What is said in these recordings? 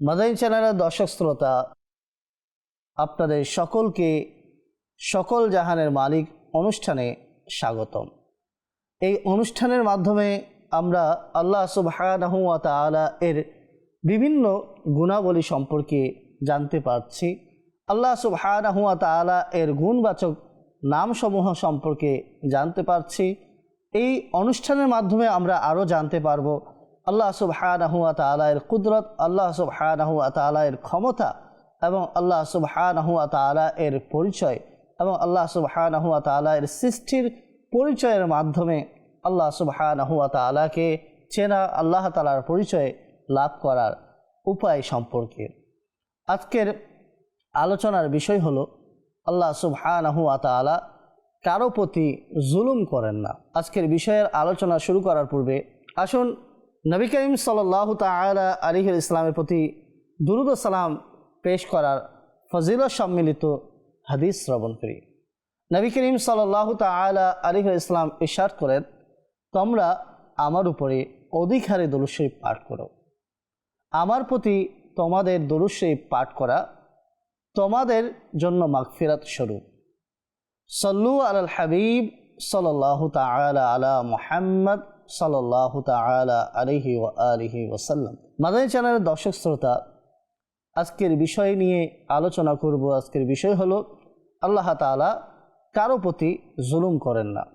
মাদাইন চ্যানেলের দর্শক শ্রোতা, আপনাদের সকলকে সকল জাহানের মালিক অনুষ্ঠানে স্বাগতম। এই অনুষ্ঠানের মাধ্যমে আমরা আল্লাহ সুবহানাহু ওয়া তাআলা এর বিভিন্ন গুণাবলী সম্পর্কে জানতে পারছি। আল্লাহ সুবহানাহু ওয়া তাআলা এর গুণবাচক নামসমূহ সম্পর্কে জানতে পারছি। এই অনুষ্ঠানের মাধ্যমে আমরা আরও জানতে পারব আল্লাহ সুবহানাহু ওয়া তাআলা এর কুদরত, আল্লাহ সুবহানাহু ওয়া তাআলা এর ক্ষমতা এবং আল্লাহ সুবহানাহু ওয়া তাআলা এর পরিচয় এবং আল্লাহ সুবহানাহু ওয়া তাআলা এর সৃষ্টির পরিচয়ের মাধ্যমে আল্লাহ সুবহানাহু ওয়া তাআলাকে চেনা, আল্লাহ তালার পরিচয় লাভ করার উপায় সম্পর্কে। আজকের আলোচনার বিষয় হলো, আল্লাহ সুবহানাহু তাআলা কারও প্রতি জুলুম করেন না। আজকের বিষয়ের আলোচনা শুরু করার পূর্বে আসুন নবী করিম সাল্লাহ তালা আলিহুল ইসলামের প্রতি দুরুদ সালাম পেশ করার ফজিল সম্মিলিত হাদিস শ্রবণ করি। নবী করিম সাল্লাহ তালা আলিহুল ইসলাম ইশার করেন, তোমরা আমার উপরে অধিক হারে পাঠ করো। আমার প্রতি তোমাদের দরুশরীফ পাঠ করা তোমাদের জন্য মাগফিরাত স্বরূপ। সল্লু আল হাবিব সাল্লাহ তালা আলা মোহাম্মদ সাল্লাহ তালা আলহি ও আলহি ওসাল্লাম মাদানী চ্যানেলের দর্শক শ্রোতা, আজকের বিষয় নিয়ে আলোচনা করব। আজকের বিষয় হলো, আল্লাহ তালা কারও প্রতি জুলুম করেন না।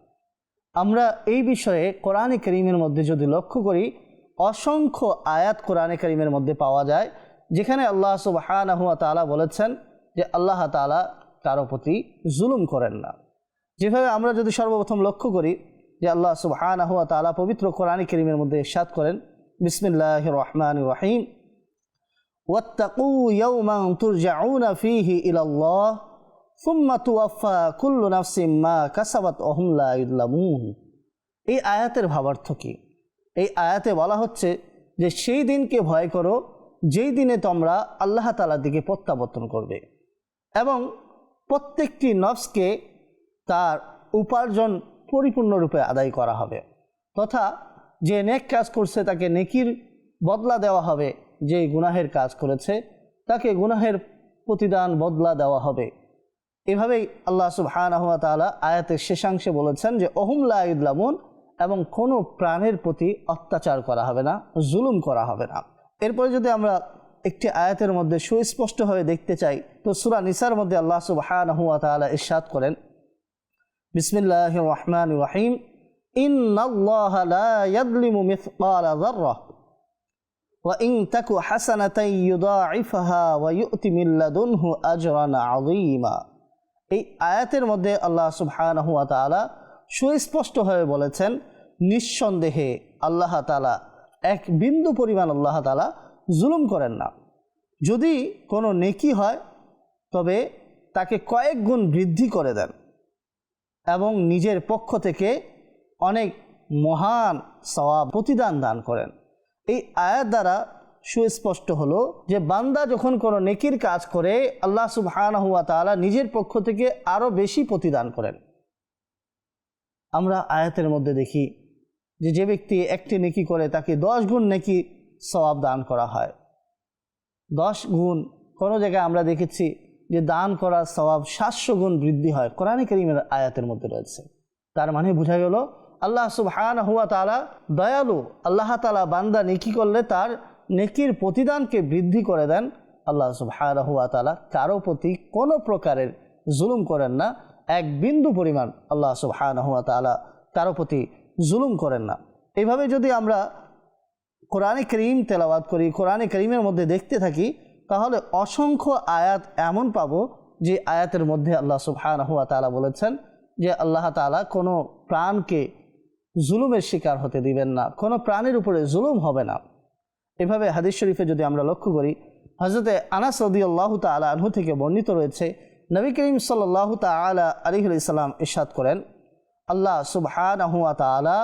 আমরা এই বিষয়ে কোরআনে করিমের মধ্যে যদি লক্ষ্য করি, অসংখ্য আয়াত কোরআনে করিমের মধ্যে পাওয়া যায়, যেখানে আল্লাহ সুবাহানহুয়া তালা বলেছেন যে আল্লাহ তালা কারও প্রতি জুলুম করেন না। যেভাবে আমরা যদি সর্বপ্রথম লক্ষ্য করি যে আল্লাহ সুবহানাহুয়া তাআলা পবিত্র কোরআনী করিমের মধ্যে ইরশাদ করেন বিসমিল্লাহ রহমান রহিম। ওয়াত্তাকু ইয়াউমান তুরজাউনা ফীহি ইলাল্লাহ, সুম্মা তুওয়াফা কুল্লু নাফসিম কাসাবাত ওহুম লা ইউযলামুন এই আয়াতের ভাবার্থ কি? এই আয়াতে বলা হচ্ছে যে, সেই দিনকে ভয় করো, যেই দিনে তোমরা আল্লাহ তালার দিকে প্রত্যাবর্তন করবে। এবং প্রত্যেকটি নফসকে তার উপার্জন পরিপূর্ণরূপে আদায় করা হবে। তথা যে নেক কাজ করছে তাকে নেকির বদলা দেওয়া হবে, যে গুনাহের কাজ করেছে তাকে গুনাহের প্রতিদান বদলা দেওয়া হবে। এভাবেই আল্লাহ সুবহানাহুয়া তাআলা আয়াতের শেষাংশে বলেছেন যে, অহুম ইদলামুন এবং কোনো প্রাণের প্রতি অত্যাচার করা হবে না, জুলুম করা হবে না। এরপরে যদি আমরা একটি আয়াতের মধ্যে সুস্পষ্টভাবে দেখতে চাই, তো সুরা নিসার মধ্যে আল্লাহ সুবহানাহুয়া তাআলা ইরশাদ করেন বিসমিল্লাহ রহমান রহিম এই আয়াতের মধ্যে আল্লাহ সুবহান হুয়া তালা সুস্পষ্টভাবে বলেছেন, নিঃসন্দেহে আল্লাহ তালা এক বিন্দু পরিমাণ আল্লাহ তালা জুলুম করেন না। যদি কোনো নেকি হয়, তবে তাকে কয়েক গুণ বৃদ্ধি করে দেন। এবং নিজের পক্ষ থেকে অনেক মহান সওয়াব প্রতিদান দান করেন। এই আয়াত দ্বারা সুস্পষ্ট হলো যে বান্দা যখন কোনো নেকির কাজ করে, আল্লাহ সুবহানাহু ওয়া তাআলা নিজের পক্ষ থেকে আরও বেশি প্রতিদান করেন। আমরা আয়াতের মধ্যে দেখি যে যে ব্যক্তি একটি নেকি করে, তাকে দশ গুণ নেকি সওয়াব দান করা হয়। দশ গুণ কোনো জায়গায় আমরা দেখেছি যে দান করার স্বভাব সাতশো গুণ বৃদ্ধি হয় কোরআনে করিমের আয়াতের মধ্যে রয়েছে। তার মানে বোঝা গেল, আল্লাহ সুবহান হুয়া তালা দয়ালু, আল্লাহ তালা বান্দা নেকি করলে তার নেকির প্রতিদানকে বৃদ্ধি করে দেন। আল্লাহ সুবহান হুয়া তালা কারও প্রতি কোনো প্রকারের জুলুম করেন না, এক বিন্দু পরিমাণ আল্লাহ সুবহান হুয়া তালা কারও প্রতি জুলুম করেন না। এইভাবে যদি আমরা কোরআনে করিম তেলাওয়াত করি, কোরআনে করিমের মধ্যে দেখতে থাকি তাহলে অসংখ্য আয়াত এমন পাবো যে আয়াতের মধ্যে আল্লাহ সুবহানাহুয়া তাআলা বলেছেন যে আল্লাহ তাআলা কোনো প্রাণকে জুলুমের শিকার হতে দিবেন না, কোনো প্রাণের উপরে জুলুম হবে না। এভাবে হাদিস শরীফে যদি আমরা লক্ষ্য করি হজরতে আনাস রদি আল্লাহ তালা আনহু থেকে বর্ণিত রয়েছে, নবী করিম সাল্লাহ তালা আলিহুল ইসলাম ইরশাদ করেন, আল্লাহ সুবহানাহুয়া তালা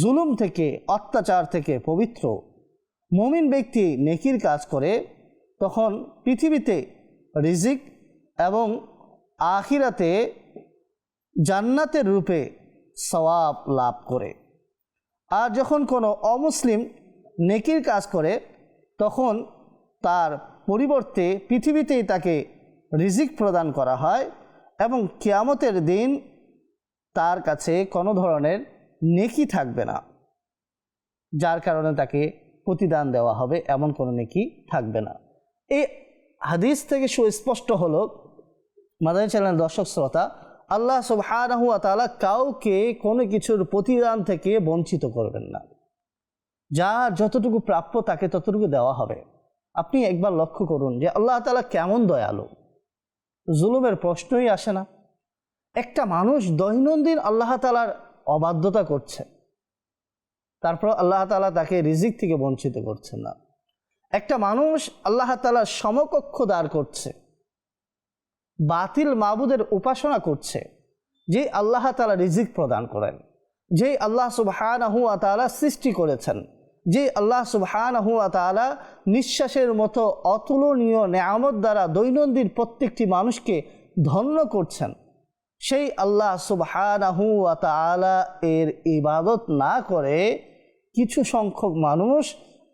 জুলুম থেকে, অত্যাচার থেকে পবিত্র। মুমিন ব্যক্তি নেকির কাজ করে তখন পৃথিবীতে রিজিক এবং আখিরাতে জান্নাতের রূপে সওয়াব লাভ করে। আর যখন কোনো অমুসলিম নেকির কাজ করে, তখন তার পরিবর্তে পৃথিবীতেই তাকে রিজিক প্রদান করা হয় এবং কিয়ামতের দিন তার কাছে কোনো ধরনের নেকি থাকবে না, যার কারণে তাকে প্রতিদান দেওয়া হবে, এমন কোনো নেকি থাকবে না। এই হাদিস থেকে সুস্পষ্ট হলো, মাদানী চ্যানেল দর্শক শ্রোতা, আল্লাহ সুবহানাহু ওয়া তাআলা কাউকে কোনো কিছুর প্রতিদান থেকে বঞ্চিত করবেন না। যার যতটুকু প্রাপ্য তাকে ততটুকু দেওয়া হবে। আপনি একবার লক্ষ্য করুন যে আল্লাহ তালা কেমন দয়ালু। জুলুমের প্রশ্নই আসে না। একটা মানুষ দৈনন্দিন আল্লাহ তালার অবাধ্যতা করছে। তারপর আল্লাহ তালা তাকে রিজিক থেকে বঞ্চিত করছেন না। একটা মানুষ আল্লাহ তালার সমকক্ষ দাঁড় করছে, বাতিল মাবুদের উপাসনা করছে যে আল্লাহ তালা রিজিক প্রদান করেন যে আল্লাহ সুবহানাহু তালা সৃষ্টি করেছেন যে আল্লাহ সুবহানাহু তালা নিঃশ্বাসের মতো অতুলনীয় নেয়ামত দ্বারা দৈনন্দিন প্রত্যেকটি মানুষকে ধন্য করছেন, সেই আল্লাহ সুবহানাহু তালা এর ইবাদত না করে কিছু সংখ্যক মানুষ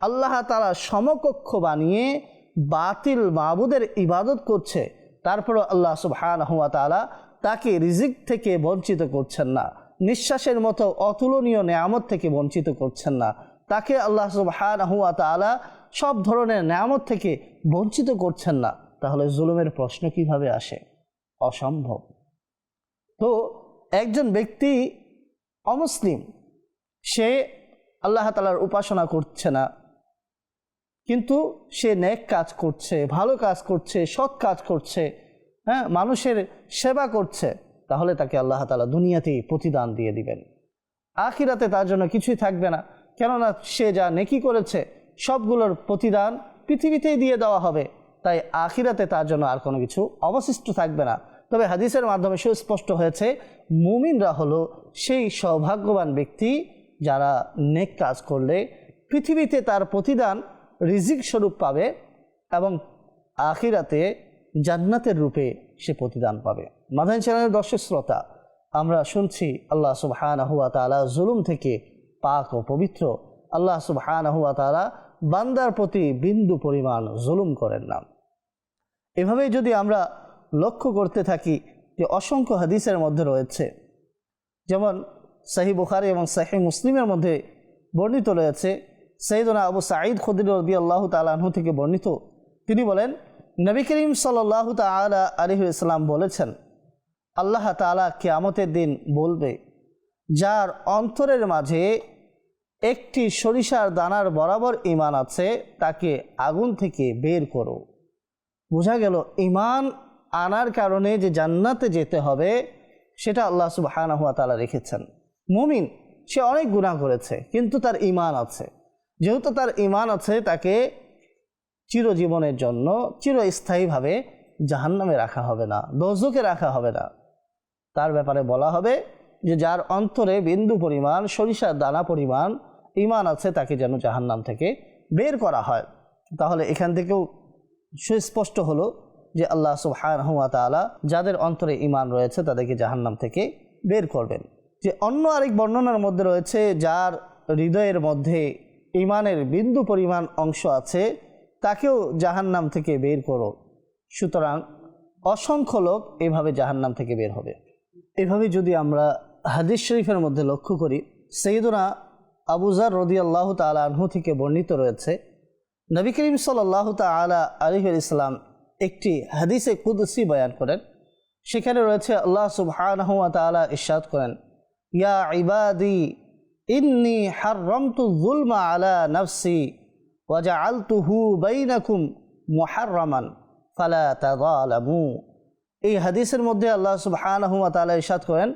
আল্লাহ তালা সমকক্ষ বানিয়ে বাতিল মাবুদের ইবাদত করছে। তারপরও আল্লাহ সুবহানাহু তালা তাকে রিজিক থেকে বঞ্চিত করছেন না। নিঃশ্বাসের মতো অতুলনীয় নেয়ামত থেকে বঞ্চিত করছেন না। তাকে আল্লাহ সুবহানাহু তালা সব ধরনের নেয়ামত থেকে বঞ্চিত করছেন না। তাহলে জুলুমের প্রশ্ন কীভাবে আসে? অসম্ভব। তো একজন ব্যক্তি অমুসলিম, সে আল্লাহ তালার উপাসনা করছে না। কিন্তু সে নেক কাজ করছে, ভালো কাজ করছে, সৎ কাজ করছে হ্যাঁ মানুষের সেবা করছে, তাহলে তাকে আল্লাহ তালা দুনিয়াতেই প্রতিদান দিয়ে দিবেন। আখিরাতে তার জন্য কিছুই থাকবে না, কেননা সে যা নেকি করেছে, সবগুলোর প্রতিদান পৃথিবীতেই দিয়ে দেওয়া হবে। তাই আখিরাতে তার জন্য আর কোনো কিছু অবশিষ্ট থাকবে না। তবে হাদিসের মাধ্যমে সুস্পষ্ট হয়েছে, মুমিনরা হলো সেই সৌভাগ্যবান ব্যক্তি যারা নেক কাজ করলে পৃথিবীতে তার প্রতিদান রিজিক স্বরূপ পাবে এবং আখিরাতে জান্নাতের রূপে সে প্রতিদান পাবে। মাধান চ্যানেলের দর্শক শ্রোতা, আমরা শুনছি আল্লাহ সুবহানাহুয়া তালা জুলুম থেকে পাক ও পবিত্র। আল্লাহ সুবহানাহুয়া তালা বান্দার প্রতি বিন্দু পরিমাণ জুলুম করেন না। এভাবেই যদি আমরা লক্ষ্য করতে থাকি যে অসংখ্য হাদিসের মধ্যে রয়েছে, যেমন সাহি বুখারি এবং সাহি মুসলিমের মধ্যে বর্ণিত রয়েছে সঈদনা আবু সাঈদ খদির রদি আল্লাহ তালাহু থেকে বর্ণিত। তিনি বলেন, নবী করিম সাল্লাহ তালা আলহ ইসলাম বলেছেন, আল্লাহ তালা কেয়ামতের দিন বলবে, যার অন্তরের মাঝে একটি সরিষার দানার বরাবর ইমান আছে, তাকে আগুন থেকে বের করো। বোঝা গেল ইমান আনার কারণে যে জান্নাতে যেতে হবে, সেটা আল্লাহ তালা রেখেছেন। মুমিন, সে অনেক গুণা করেছে, কিন্তু তার ইমান আছে। যেহেতু তার ইমান আছে, তাকে চিরজীবনের জন্য চিরস্থায়ীভাবে জাহান্নামে রাখা হবে না দোজকে রাখা হবে না। তার ব্যাপারে বলা হবে যে, যার অন্তরে বিন্দু পরিমাণ সরিষার দানা পরিমাণ ইমান আছে, তাকে যেন জাহান্নাম থেকে বের করা হয়। তাহলে এখান থেকেও সুস্পষ্ট হলো যে, আল্লাহ সুবহানাহুয়া তাআলা যাদের অন্তরে ইমান রয়েছে, তাদেরকে জাহান্নাম থেকে বের করবেন। যে, অন্য আরেক বর্ণনার মধ্যে রয়েছে, যার হৃদয়ের মধ্যে ইমানের বিন্দু পরিমাণ অংশ আছে, তাকেও জাহান্নাম থেকে বের করো। সুতরাং অসংখ্য লোক এভাবে জাহান্নাম থেকে বের হবে। এভাবে যদি আমরা হাদিস শরীফের মধ্যে লক্ষ্য করি সৈদনা আবুজার রদি আল্লাহ তালা আনহু থেকে বর্ণিত রয়েছে, নবী করিম সাল্লাহ তালা আলিহুল ইসলাম একটি হাদিসে কুদসি বয়ান করেন। সেখানে রয়েছে, আল্লাহ ওয়া তাআলা ইরশাদ করেন, ইয়া ইবাদি ইন্নি হাররামতু যুলমা আলা নাফসি ওয়া জাআলতুহু বাইনাকুম মুহাররামান ফালা তাযালামু। এই হাদিসের মধ্যে আল্লাহ সুবহানাহু ওয়া তাআলা ইরশাদ করেন,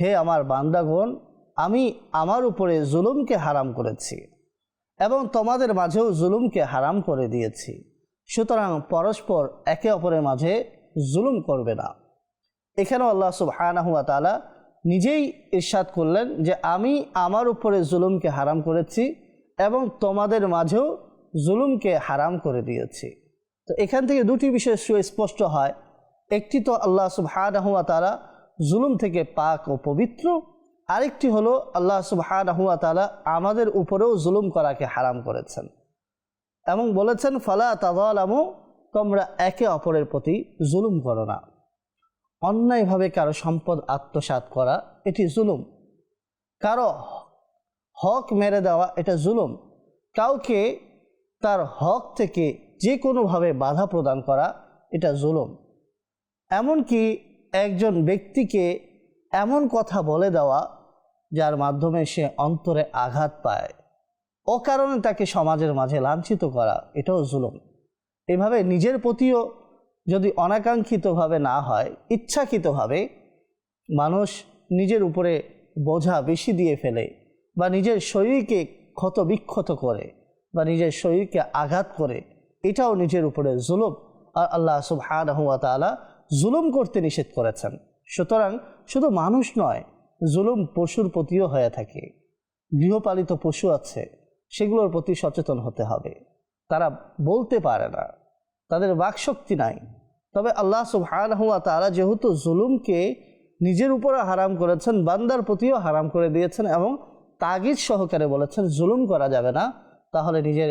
হে আমার বান্দাগণ, আমি আমার উপরে জুলুমকে হারাম করেছি এবং তোমাদের মাঝেও জুলুমকে হারাম করে দিয়েছি। সুতরাং পরস্পর একে অপরের মাঝে জুলুম করবে না। এখানেও আল্লাহ সুবহানাহুয়া তাআলা নিজেই ইরশাদ করলেন যে আমি আমার উপরে জুলুমকে হারাম করেছি এবং তোমাদের মাঝেও জুলুমকে হারাম করে দিয়েছি। তো এখান থেকে দুটি বিষয় সুস্পষ্ট হয়। একটি তো আল্লাহ সুবহানাহুয়া তাআলা জুলুম থেকে পাক ও পবিত্র। আরেকটি হলো আল্লাহ সুবহানাহুয়া তাআলা আমাদের উপরেও জুলুম করাকে হারাম করেছেন। এবং বলেছেন, ফালা তাজালামু তোমরা একে অপরের প্রতি জুলুম করো না। অন্যায়ভাবে কারও সম্পদ আত্মসাৎ করা, এটি জুলুম। কারও হক মেরে দেওয়া, এটা জুলুম। কাউকে তার হক থেকে যে কোনোভাবে বাধা প্রদান করা, এটা জুলুম। এমনকি একজন ব্যক্তিকে এমন কথা বলে দেওয়া, যার মাধ্যমে সে অন্তরে আঘাত পায়। অকারণে তাকে সমাজের মাঝে লাঞ্ছিত করা, এটাও জুলুম। এভাবে নিজের প্রতিও যদি অনাকাঙ্ক্ষিতভাবে না হয়, ইচ্ছাকৃতভাবে মানুষ নিজের উপরে বোঝা বেশি দিয়ে ফেলে বা নিজের শরীরকে ক্ষত বিক্ষত করে বা নিজের শরীরকে আঘাত করে, এটাও নিজের উপরে জুলুম আর আল্লাহ সুবহানাহু ওয়া তাআলা জুলুম করতে নিষেধ করেছেন। সুতরাং শুধু মানুষ নয়, জুলুম পশুর প্রতিও হয়ে থাকে। গৃহপালিত পশু আছে, সেগুলোর প্রতি সচেতন হতে হবে। তারা বলতে পারে না। তাদের বাকশক্তি নাই। তবে আল্লাহ সুবহানাহু ওয়া তারা যেহেতু জুলুমকে নিজের উপরে হারাম করেছেন, বান্দার প্রতিও হারাম করে দিয়েছেন এবং তাগিদ সহকারে বলেছেন, জুলুম করা যাবে না, তাহলে নিজের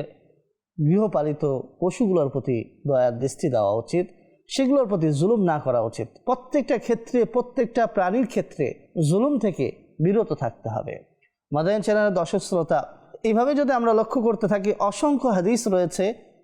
গৃহপালিত পশুগুলোর প্রতি দয়ার দৃষ্টি দেওয়া উচিত। সেগুলোর প্রতি জুলুম না করা উচিত। প্রত্যেকটা ক্ষেত্রে, প্রত্যেকটা প্রাণীর ক্ষেত্রে জুলুম থেকে বিরত থাকতে হবে। মাদায়ন চ্যানেলের দর্শক শ্রোতা এইভাবে যদি আমরা লক্ষ্য করতে থাকি, অসংখ্য হাদিস রয়েছে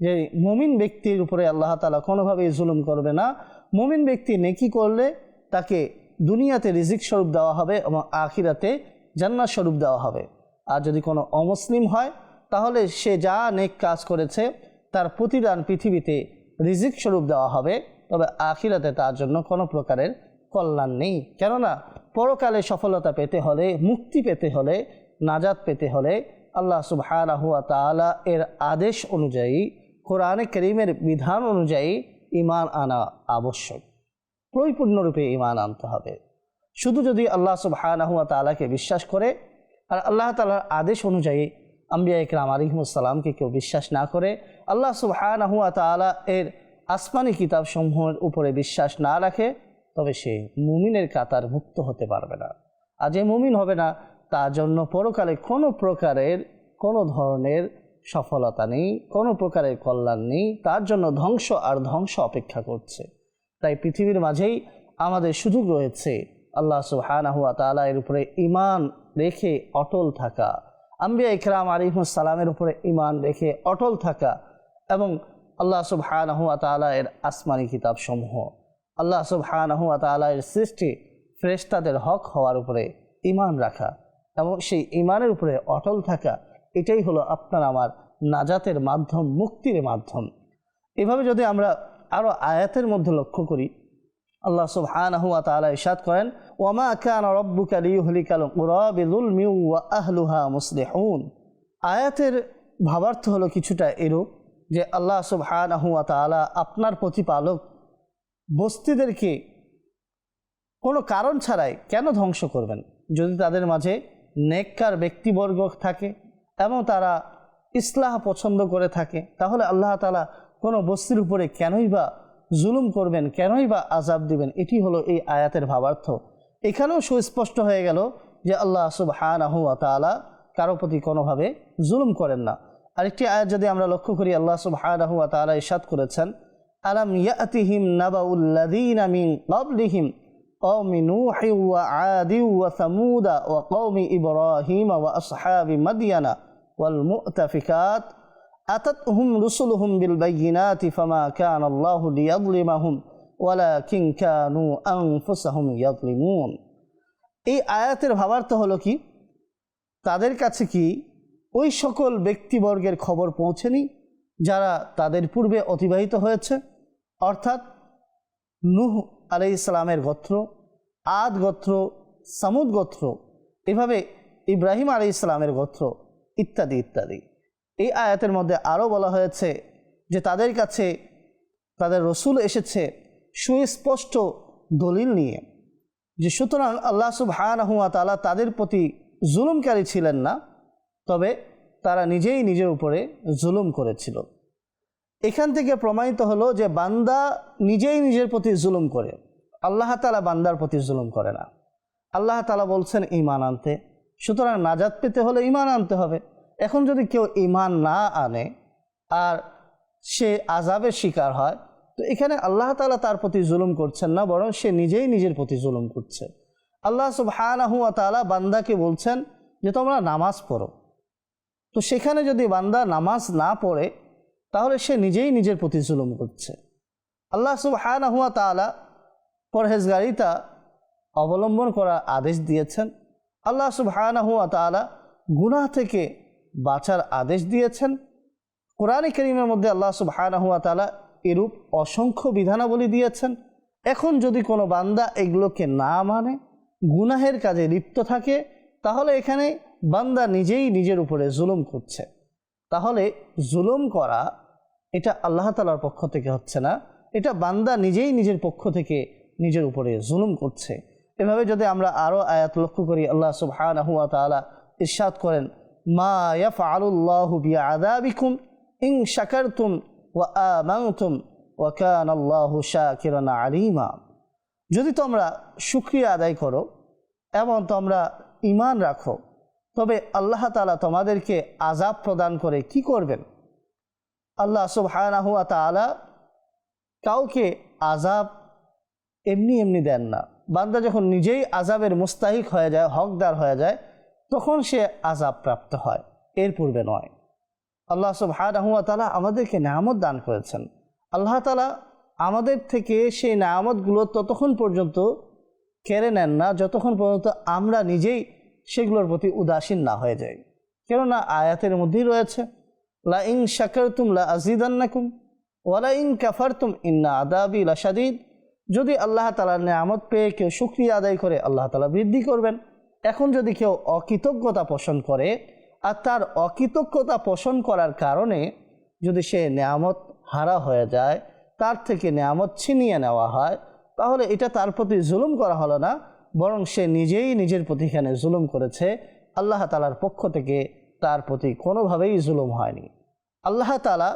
যে মুমিন ব্যক্তির উপরে আল্লাহ তালা কোনোভাবেই জুলুম করবে না। মুমিন ব্যক্তি নেকি করলে তাকে দুনিয়াতে রিজিক স্বরূপ দেওয়া হবে এবং আখিরাতে জান্নাত স্বরূপ দেওয়া হবে। আর যদি কোনো অমুসলিম হয়, তাহলে সে যা নেক কাজ করেছে, তার প্রতিদান পৃথিবীতে রিজিক স্বরূপ দেওয়া হবে। তবে আখিরাতে তার জন্য কোনো প্রকারের কল্যাণ নেই। কেননা, পরকালে সফলতা পেতে হলে, মুক্তি পেতে হলে, নাজাত পেতে হলে আল্লাহ তাআলা এর আদেশ অনুযায়ী কোরআনে করিমের বিধান অনুযায়ী ইমান আনা আবশ্যক। পরিপূর্ণরূপে ইমান আনতে হবে। শুধু যদি আল্লাহ সুবহানাহুয়া তাআলাকে বিশ্বাস করে, আর আল্লাহ তাআলার আদেশ অনুযায়ী আম্বিয়া ইকরাম আলিমুসাল্লামকে কেউ বিশ্বাস না করে, আল্লাহ সুবহানাহুয়া তাআলা এর আসমানি কিতাবসমূহের উপরে বিশ্বাস না রাখে, তবে সে মুমিনের কাতার মুক্ত হতে পারবে না। আর যে মুমিন হবে না, তার জন্য পরকালে কোনো প্রকারের, কোনো ধরনের সফলতা নেই, কোনো প্রকারের কল্যাণ নেই, তার জন্য ধ্বংস আর ধ্বংস অপেক্ষা করছে। তাই পৃথিবীর মাঝেই আমাদের সুযোগ রয়েছে আল্লাহ সুবহানাহুয়া তাআলা এর উপরে ইমান রেখে অটল থাকা, আম্বিয়া ইকরাম আলিমুসালামের উপরে ইমান রেখে অটল থাকা এবং আল্লাহ সুবহানাহুয়া তাআলা এর আসমানি কিতাব সমূহ আল্লাহ সুবহানাহুয়া তাআলা এর সৃষ্টি ফ্রেশতাদের হক হওয়ার উপরে ইমান রাখা এবং সেই ইমানের উপরে অটল থাকা এটাই হলো আপনার আমার নাজাতের মাধ্যম, মুক্তির মাধ্যম। এভাবে যদি আমরা আরও আয়াতের মধ্যে লক্ষ্য করি, আল্লাহ সুবহানাহু ওয়া তাআলা ইরশাদ করেন, ওয়ামা ওয়া আহলুহা মুসলিহুন। আয়াতের ভাবার্থ হলো কিছুটা এরূপ, যে আল্লাহ সুবহানাহু ওয়া তাআলা আপনার প্রতিপালক বস্তিদেরকে কোনো কারণ ছাড়াই কেন ধ্বংস করবেন? যদি তাদের মাঝে নেককার ব্যক্তিবর্গ থাকে এবং তারা ইসলাহ পছন্দ করে থাকে তাহলে আল্লাহ তালা কোনো বস্তির উপরে কেনই বা জুলুম করবেন কেনই বা আজাব দিবেন এটি হলো এই আয়াতের ভাবার্থ এখানেও সুস্পষ্ট হয়ে গেল যে আল্লাহ সুবহানাহু ওয়া তাআলা কারো প্রতি কোনোভাবে জুলুম করেন না আরেকটি আয়াত যদি আমরা লক্ষ্য করি আল্লাহ সুবহানাহু ওয়া তাআলা ইরশাদ করেছেন আলাম ইয়াতিহিম নাবাউল্লাযীনা মিন ক্বাবলিহিম قوم نوح وعاد وثمود وقوم إبراهيم وأصحاب مدين ওয়াল মুতাফিকাত, আতাতহুম রুসুলহুম বিল বাইয়িনাতি ফামা কান আল্লাহ লিয়াযলিমাহুম, ওয়ালাকিন কানু আনফুসাহুম ইয়াযলিমুন। এই আয়াতের ভাবার্থ হলো কি? তাদের কাছে কি ওই সকল ব্যক্তিবর্গের খবর পৌঁছেনি যারা তাদের পূর্বে অতিবাহিত হয়েছে? অর্থাৎ নুহ আলি ইসলামের গোত্র, আদ গোত্র, সামুদ গোত্র, এভাবে ইব্রাহিম আলি ইসলামের গোত্র ইত্যাদি ইত্যাদি। এই আয়াতের মধ্যে আরও বলা হয়েছে যে তাদের কাছে তাদের রসুল এসেছে সুস্পষ্ট দলিল নিয়ে যে সুতরাং আল্লাহ সুবহানাহুয়া তালা তাদের প্রতি জুলুমকারী ছিলেন না, তবে তারা নিজেই নিজের উপরে জুলুম করেছিল। এখান থেকে প্রমাণিত হলো যে বান্দা নিজেই নিজের প্রতি জুলুম করে, আল্লাহ তালা বান্দার প্রতি জুলুম করে না। আল্লাহ তালা বলছেন ইমান আনতে। সুতরাং নাজাত পেতে হলে ইমান আনতে হবে। এখন যদি কেউ ইমান না আনে আর সে আজাবের শিকার হয়, তো এখানে আল্লাহ তালা তার প্রতি জুলুম করছেন না, বরং সে নিজেই নিজের প্রতি জুলুম করছে। আল্লাহ সুবহানাহু তালা বান্দাকে বলছেন যে, তোমরা নামাজ পড়ো। তো সেখানে যদি বান্দা নামাজ না পড়ে, তাহলে সে নিজেই নিজের প্রতি জুলুম করছে। আল্লাহ সুবহানাহু তালা পরহেজগারিতা অবলম্বন করার আদেশ দিয়েছেন। আল্লাহ সুবহানাহু তালা গুনাহ থেকে বাঁচার আদেশ দিয়েছেন। কোরআন করিমের মধ্যে আল্লাহ সুবহানাহু তালা এরূপ অসংখ্য বিধানাবলী দিয়েছেন। এখন যদি কোনো বান্দা এগুলোকে না মানে গুনাহের কাজে লিপ্ত থাকে, তাহলে এখানে বান্দা নিজেই নিজের উপরে জুলুম করছে। তাহলে জুলুম করা এটা আল্লাহ তালার পক্ষ থেকে হচ্ছে না, এটা বান্দা নিজেই নিজের পক্ষ থেকে নিজের উপরে জুলুম করছে। এভাবে যদি আমরা আরও আয়াত লক্ষ্য করি, আল্লাহ সুবহানাহু ওয়া তাআলা ইরশাদ করেন, মা ইয়াফআলুল্লাহু বিআযাবিকুম ইন শাকারতুম ওয়া আমানতুম ওয়া কানা আল্লাহু শাকিরান আলিমা। যদি তোমরা শুকরিয়া আদায় করো এবং তোমরা ইমান রাখো, তবে আল্লাহ তালা তোমাদেরকে আজাব প্রদান করে কি করবেন? আল্লাহ সুবহানাহু ওয়া তাআলা কাউকে আজাব এমনি এমনি দেন না। বান্দা যখন নিজেই আজাবের মুস্তাহিক হয়ে যায়, হকদার হয়ে যায়, তখন সে আজাব প্রাপ্ত হয়। এর পূর্বে নয়। আল্লাহ সুবহানাহু ওয়া তাআলা আমাদেরকে নামত দান করেছেন। আল্লাহ তালা আমাদের থেকে সেই নামতগুলো ততক্ষণ পর্যন্ত কেড়ে নেন না, যতক্ষণ পর্যন্ত আমরা নিজেই সেগুলোর প্রতি উদাসীন না হয়ে যাই। কেননা আয়াতের মধ্যেই রয়েছে লা ইং শাকারতুম লা আজিদান্নাকুম ওয়ালা ইং কাফারতুম ইন্না আদাবি লাশাদিদ। যদি আল্লাহ তালার নেয়ামত পেয়ে কেউ শুক্রিয়া আদায় করে, আল্লাহ তালা বৃদ্ধি করবেন। এখন যদি কেউ অকৃতজ্ঞতা পোষণ করে আর তার অকৃতজ্ঞতা পোষণ করার কারণে যদি সে নেয়ামত হারা হয়ে যায়, তার থেকে নেয়ামত ছিনিয়ে নেওয়া হয়, তাহলে এটা তার প্রতি জুলুম করা হলো না, বরং সে নিজেই নিজের প্রতি এখানে জুলুম করেছে। আল্লাহ তালার পক্ষ থেকে তার প্রতি কোনোভাবেই জুলুম হয়নি। আল্লাহ তালা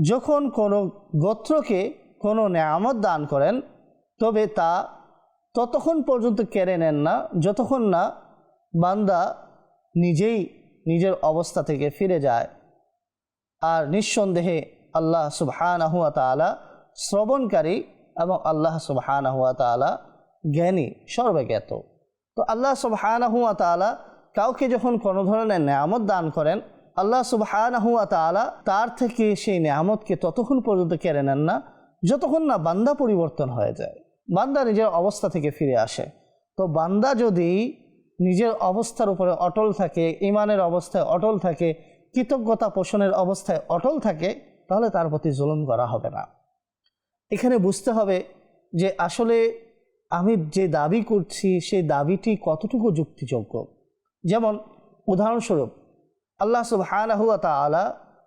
যখন কোনো গোত্রকে কোনো নেয়ামত দান করেন তবে তা ততক্ষণ পর্যন্ত কেড়ে নেন না, যতক্ষণ না বান্দা নিজেই নিজের অবস্থা থেকে ফিরে যায়। আর নিঃসন্দেহে আল্লাহ সুবহানাহুয়া তালা শ্রবণকারী এবং আল্লাহ সুবহানাহুয়া তালা জ্ঞানী, সর্বজ্ঞাত। তো আল্লাহ সুবহানাহুয়া তালা কাউকে যখন কোনো ধরনের নেয়ামত দান করেন, আল্লাহ সুবহানাহুয়া তালা তার থেকে সেই নেয়ামতকে ততক্ষণ পর্যন্ত কেড়ে নেন না, যতক্ষণ না বান্দা পরিবর্তন হয়ে যায়। বান্দা নিজের অবস্থা থেকে ফিরে আসে। তো বান্দা যদি নিজের অবস্থার উপরে অটল থাকে, ইমানের অবস্থায় অটল থাকে, কৃতজ্ঞতা পোষণের অবস্থায় অটল থাকে, তাহলে তার প্রতি জুলুম করা হবে না। এখানে বুঝতে হবে যে আসলে আমি যে দাবি করছি, সেই দাবিটি কতটুকু যুক্তিযোগ্য? যেমন উদাহরণস্বরূপ, আল্লাহ সুবহানাহুয়া তাআলা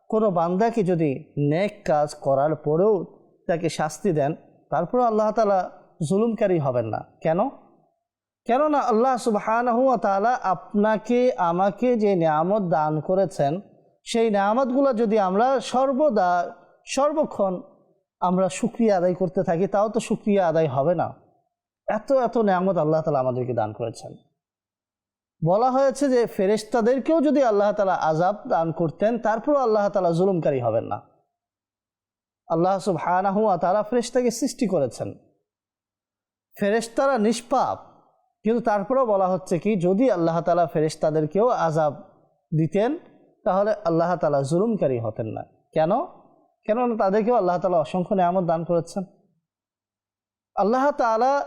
কোনো বান্দাকে যদি নেক কাজ করার পরেও তাকে শাস্তি দেন, তারপরেও আল্লাহ তালা জুলুমকারী হবেন না। কেন? কেননা আল্লাহ সুবহানাহুয়া তাআলা আপনাকে, আমাকে যে নিয়ামত দান করেছেন, সেই নিয়ামতগুলো যদি আমরা সর্বদা, সর্বক্ষণ আমরা সুক্রিয়া আদায় করতে থাকি, তাও তো সুক্রিয়া আদায় হবে না। এত এত নিয়ামত আল্লাহ তালা আমাদেরকে দান করেছেন। বলা হয়েছে যে ফেরেশতাদেরকেও যদি আল্লাহ তালা আজাব দান করতেন, তারপরও আল্লাহ তালা জুলুমকারী হবেন না। আল্লাহ সুবহানাহু তারা ফেরেশতাকে সৃষ্টি করেছেন। ফেরেশতারা নিষ্পাপ। কিন্তু তারপরেও বলা হচ্ছে কি, যদি আল্লাহ তালা ফেরেশতাদেরকেও আজাব দিতেন, তাহলে আল্লাহ তালা জুলুমকারী হতেন না। কেন? কেননা তাদেরকেও আল্লাহ তালা অসংখ্য নিয়ামত দান করেছেন। আল্লাহ তালা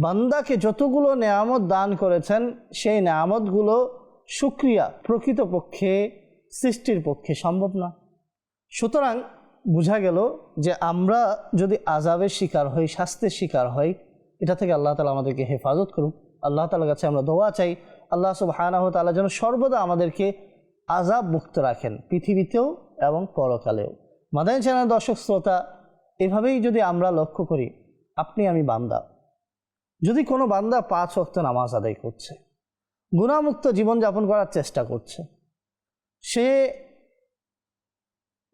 বান্দাকে যতগুলো নেয়ামত দান করেছেন, সেই নেয়ামতগুলো সুক্রিয়া প্রকৃতপক্ষে সৃষ্টির পক্ষে সম্ভব না। সুতরাং বোঝা গেল যে আমরা যদি আজাবের শিকার হই, শাস্তির শিকার হই এটা থেকে আল্লাহ তালা আমাদেরকে হেফাজত করুক। আল্লাহ তালার কাছে আমরা দোয়া চাই। আল্লাহ সুবহানাহু তাআলা যেন সর্বদা আমাদেরকে আজাব মুক্ত রাখেন পৃথিবীতেও এবং পরকালেও। মাদানী চ্যানেল দর্শক শ্রোতা, এভাবেই যদি আমরা লক্ষ্য করি, আপনি আমি বান্দা। যদি কোনো বান্দা পাঁচ ওয়াক্ত নামাজ আদায় করছে গুণামুক্ত জীবনযাপন করার চেষ্টা করছে, সে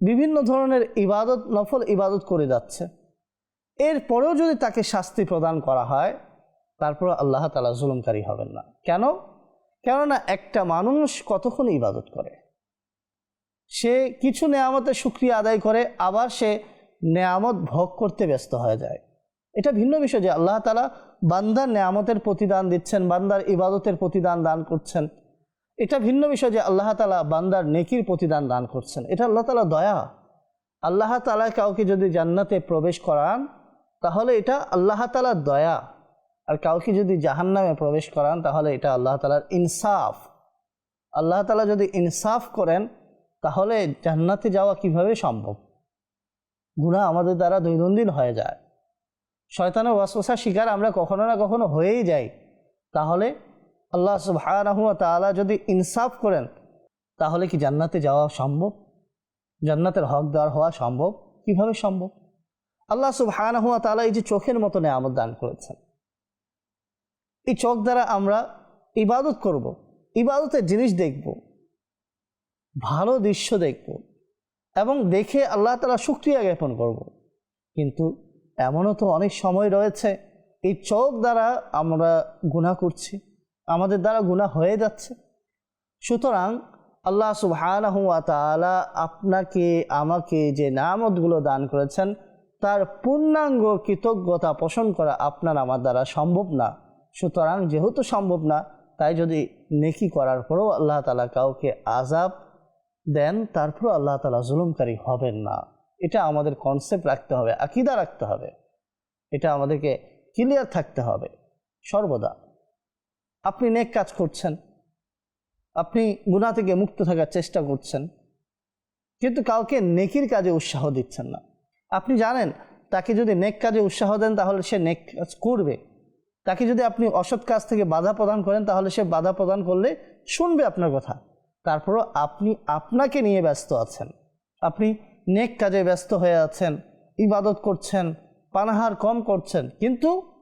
বিভিন্ন ধরনের ইবাদত, নফল ইবাদত করে যাচ্ছে এরপরেও যদি তাকে শাস্তি প্রদান করা হয় তারপর আল্লাহ তালা জুলুমকারী হবেন না। কেন? কেননা একটা মানুষ কতক্ষণ ইবাদত করে? সে কিছু নেয়ামতের সুক্রিয়া আদায় করে, আবার সে নেয়ামত ভোগ করতে ব্যস্ত হয়ে যায়। এটা ভিন্ন বিষয় যে আল্লাহ তালা বান্দার নেয়ামতের প্রতিদান দিচ্ছেন, বান্দার ইবাদতের প্রতিদান দান করছেন। এটা ভিন্ন বিষয় যে আল্লাহ তালা বান্দার নেকির প্রতিদান দান করছেন। এটা আল্লাহ তালা দয়া। আল্লাহ তালা কাউকে যদি জান্নাতে প্রবেশ করান তাহলে এটা আল্লাহ তালার দয়া। আর কাউকে যদি জাহান্নামে প্রবেশ করান, তাহলে এটা আল্লাহ তালার ইনসাফ। আল্লাহ তালা যদি ইনসাফ করেন, তাহলে জান্নাতে যাওয়া কীভাবে সম্ভব? গুণা আমাদের দ্বারা দৈনন্দিন হয়ে যায়। শয়তানের ওয়াসওয়াসার শিকার আমরা কখনো না কখনো হয়েই যাই। তাহলে আল্লাহ সুবহানাহু ওয়া তাআলা যদি ইনসাফ করেন, তাহলে কি জান্নাতে যাওয়া সম্ভব? জান্নাতের হকদার হওয়া সম্ভব? কীভাবে সম্ভব? আল্লাহ সুবহানাহু ওয়া তাআলা এই যে চোখের মতো নেয়ামত দান করেছেন। এই চোখ দ্বারা আমরা ইবাদত করব, ইবাদতের জিনিস দেখব, ভালো দৃশ্য দেখব এবং দেখে আল্লাহ তালা শুক্রিয়া জ্ঞাপন করব। কিন্তু এমনও তো অনেক সময় রয়েছে, এই চোখ দ্বারা আমরা গুণা করছি, আমাদের দ্বারা গুণা হয়ে যাচ্ছে। সুতরাং আল্লাহ সুবহানাহু ওয়া তাআলা আপনাকে, আমাকে যে নামতগুলো দান করেছেন তার পূর্ণাঙ্গ কৃতজ্ঞতা পোষণ করা আপনার আমার দ্বারা সম্ভব না। সুতরাং যেহেতু সম্ভব না, তাই যদি নেকি করার পরেও আল্লাহ তালা কাউকে আজাব দেন তারপর আল্লাহ তালা জুলুমকারী হবেন না। এটা আমাদের কনসেপ্ট রাখতে হবে, আকিদা রাখতে হবে। এটা আমাদেরকে ক্লিয়ার থাকতে হবে, সর্বদা। আপনি নেক কাজ করছেন, আপনি গুণা থেকে মুক্ত থাকার চেষ্টা করছেন, কিন্তু কাউকে নেকির কাজে উৎসাহ দিচ্ছেন না। আপনি জানেন, তাকে যদি নেক কাজে উৎসাহ দেন, তাহলে সে নেক কাজ করবে। তাকে যদি আপনি অসৎ কাজ থেকে বাধা প্রদান করেন, তাহলে সে বাধা প্রদান করলে শুনবে আপনার কথা। তারপরও আপনি আপনাকে নিয়ে ব্যস্ত আছেন। আপনি নেক কাজে ব্যস্ত হয়ে আছেন, ইবাদত করছেন, পানাহার কম করছেন, কিন্তু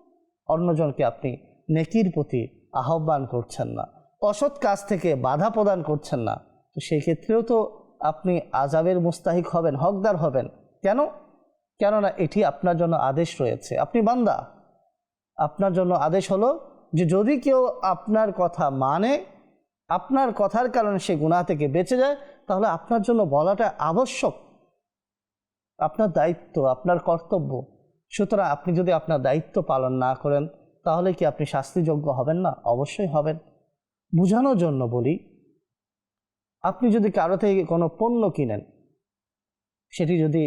অন্যজনকে আপনি নেকির প্রতি আহ্বান করছেন না। অসৎ কাজ থেকে বাধা প্রদান করছেন না। তো সেই ক্ষেত্রেও তো আপনি আজাবের মুস্তাহিক হবেন, হকদার হবেন। কেন? কেননা এটি আপনার জন্য আদেশ রয়েছে। আপনি বান্দা। আপনার জন্য আদেশ হলো যে যদি কেউ আপনার কথা মানে আপনার কথার কারণে সে গুণা থেকে বেঁচে যায়, তাহলে আপনার জন্য বলাটা আবশ্যক। আপনার দায়িত্ব, আপনার কর্তব্য। সুতরাং আপনি যদি আপনার দায়িত্ব পালন না করেন, তাহলে কি আপনি শাস্তিযোগ্য হবেন না? অবশ্যই হবেন। বোঝানোর জন্য বলি, আপনি যদি কারও থেকে কোনো পণ্য কিনেন, সেটি যদি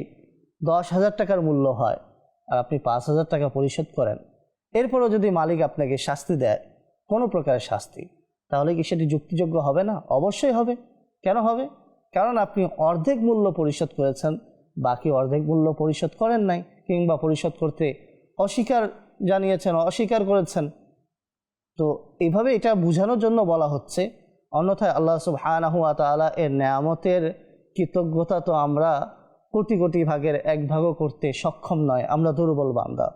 দশ হাজার টাকার মূল্য হয় আর আপনি পাঁচ হাজার টাকা পরিশোধ করেন, এরপরও যদি মালিক আপনাকে শাস্তি দেয়, কোনো প্রকারের শাস্তি, তাহলে কি সেটি যুক্তিযোগ্য হবে না? অবশ্যই হবে। কেন হবে? কারণ আপনি অর্ধেক মূল্য পরিশোধ করেছেন, বাকি অর্ধেক মূল্য পরিশোধ করেন নাই, কিংবা পরিশোধ করতে অস্বীকার জানিয়েছেন, অস্বীকার করেছেন। তো এইভাবে এটা বোঝানোর জন্য বলা হচ্ছে, অন্যথায় আল্লাহ সুবহানাহু তাআলা এর নেয়ামতের কৃতজ্ঞতা তো আমরা কোটি কোটি ভাগের এক ভাগও করতে সক্ষম নয়, আমরা দুর্বল বান্দা।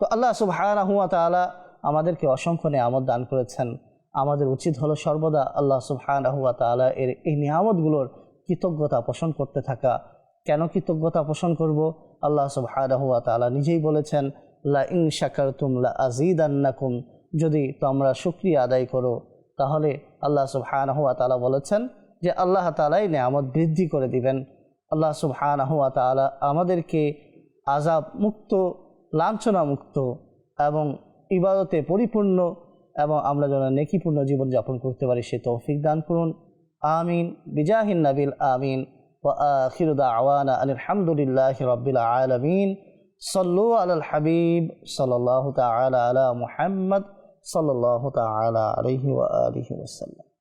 তো আল্লাহ সুবহানাহু ওয়া তাআলা আমাদেরকে অসংখ্য নেয়ামত দান করেছেন। আমাদের উচিত হলো সর্বদা আল্লাহ সুবহানাহু ওয়া তাআলা এর এই নিয়ামতগুলোর কৃতজ্ঞতা পোষণ করতে থাকা। কেন কৃতজ্ঞতা পোষণ করব? আল্লাহ সুবহানাহু ওয়া তাআলা নিজেই বলেছেন, লা ইং ইন শাকারতুম লা আযীদান্নাকুম। যদি তোমরা শুকরিয়া আদায় করো, তাহলে আল্লাহ সুবহানাহু ওয়া তাআলা বলেছেন যে আল্লাহ তাআলাই নিয়ামত বৃদ্ধি করে দিবেন। আল্লাহ সুবহানাহু ওয়া তাআলা আমাদেরকে আজাব মুক্ত লাঞ্ছনা মুক্ত এবং ইবাদতে পরিপূর্ণ এবং আমরা যেন নেকিপূর্ণ জীবনযাপন করতে পারি, সে তৌফিক দান করুন। আমিন। বিজাহিন নাবিল আমিন। আলহামদুলিল্লাহ রবিল আলমিন। সল্লু আল হাবিব সাল্লাহ তালা তালা আলহি ওয়া আলিহি ওসাল্লাম